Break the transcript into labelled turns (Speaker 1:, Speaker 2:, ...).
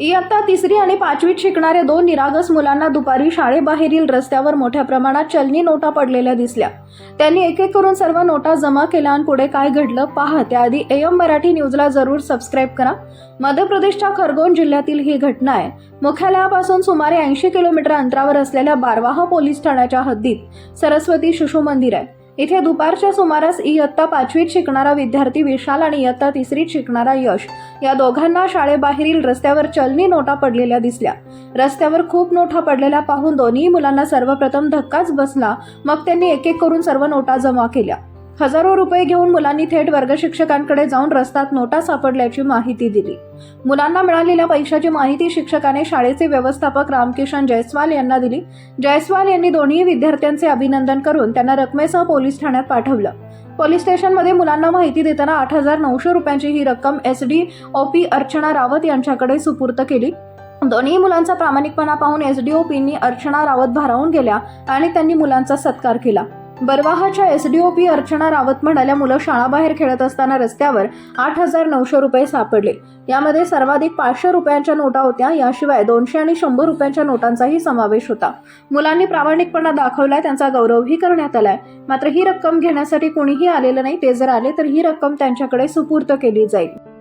Speaker 1: इयत्ता तिसरी आणि पाचवीत शिकणाऱ्या दोन निरागस मुलांना दुपारी शाळेबाहेरील रस्त्यावर मोठ्या प्रमाणात चलनी नोटा पडलेल्या दिसल्या. त्यांनी एक एक करून सर्व नोटा जमा केल्या आणि पुढे काय घडलं पहा. त्याआधी एम मराठी न्यूजला जरूर सबस्क्राईब करा. मध्य प्रदेशच्या खरगोन जिल्ह्यातील ही घटना आहे. मुख्यालयापासून सुमारे ऐंशी किलोमीटर अंतरावर असलेल्या बारवाहा पोलीस ठाण्याच्या हद्दीत सरस्वती शिशु मंदिर आहे. इथे दुपारच्या सुमारास इयत्ता पाचवीत शिकणारा विद्यार्थी विशाल आणि इयत्ता तिसरीत शिकणारा यश या दोघांना शाळेबाहेरील रस्त्यावर चलनी नोटा पडलेल्या दिसल्या. रस्त्यावर खूप नोटा पडलेल्या पाहून दोन्ही मुलांना सर्वप्रथम धक्काच बसला. मग त्यांनी एक एक करून सर्व नोटा जमा केल्या. हजारो रुपये घेऊन मुलांनी थेट वर्ग शिक्षकांकडे जाऊन रस्त्यात नोटा सापडल्याची माहिती दिली. मुलांना मिळालेल्या पैशाची माहिती शिक्षकाने शाळेचे व्यवस्थापक रामकिशन जयस्वाल यांना दिली. जयस्वाल यांनी दोन्ही विद्यार्थ्यांचे अभिनंदन करून त्यांना रकमेसह पोलीस ठाण्यात पाठवलं. पोलीस स्टेशनमध्ये मुलांना माहिती देताना आठ हजार नऊशे रुपयांची ही रक्कम S D O P Archana Rawat यांच्याकडे सुपूर्त केली. दोन्ही मुलांचा प्रामाणिकपणा पाहून एस डी ओ पींनी अर्चना रावत भारावून गेल्या आणि त्यांनी मुलांचा सत्कार केला. बरवाहाच्या S D O P Archana Rawat म्हणाल्या मुलं शाळाबाहेर खेळत असताना रस्त्यावर आठ हजार नऊशे रुपये सापडले. यामध्ये सर्वाधिक पाचशे रुपयांच्या नोटा होत्या. याशिवाय दोनशे आणि शंभर रुपयांच्या नोटांचाही समावेश होता. मुलांनी प्रामाणिकपणा दाखवलाय त्यांचा गौरवही करण्यात आलाय. मात्र ही रक्कम घेण्यासाठी कोणीही आलेलं नाही. ते जर आले तर ही रक्कम त्यांच्याकडे सुपूर्त केली जाईल.